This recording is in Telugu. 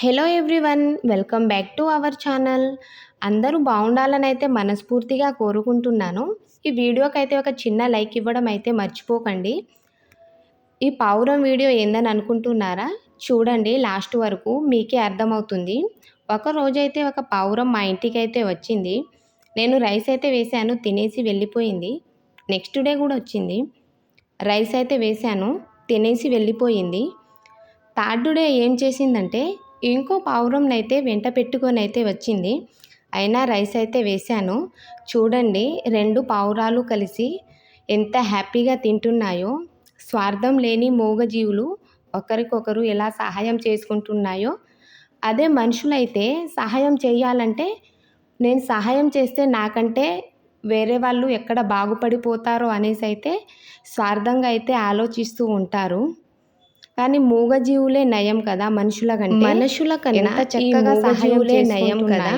Hello everyone welcome back to our channel. అందరూ బాగుండాలని అయితే మనస్ఫూర్తిగా కోరుకుంటున్నాను. ఈ వీడియోకి అయితే ఒక చిన్న లైక్ ఇవ్వడం అయితే మర్చిపోకండి. ఈ పావురం వీడియో ఏందని అనుకుంటున్నారా? చూడండి లాస్ట్ వరకు మీకే అర్థమవుతుంది. ఒక రోజైతే ఒక పావురం మా ఇంటికి అయితే వచ్చింది. నేను రైస్ అయితే వేశాను తినేసి వెళ్ళిపోయింది. నెక్స్ట్ డే కూడా వచ్చింది. రైస్ అయితే వేశాను తినేసి వెళ్ళిపోయింది. థర్డ్ డే ఏం చేసిందంటే ఇంకో పావురంనైతే వెంట పెట్టుకొని అయితే వచ్చింది. అయినా రైస్ అయితే వేశాను. చూడండి రెండు పావురాలు కలిసి ఎంత హ్యాపీగా తింటున్నాయో. స్వార్థం లేని మూగజీవులు ఒకరికొకరు ఎలా సహాయం చేసుకుంటున్నాయో. అదే మనుషులైతే సహాయం చేయాలంటే నేను సహాయం చేస్తే నాకంటే వేరే వాళ్ళు ఎక్కడ బాగుపడిపోతారో అనేసి అయితే స్వార్థంగా అయితే ఆలోచిస్తూ ఉంటారు. కానీ మూగజీవులే నయం కదా మనుషుల కంటే? మనుషుల కన్నా చక్కగా సహాయం నయం కదా.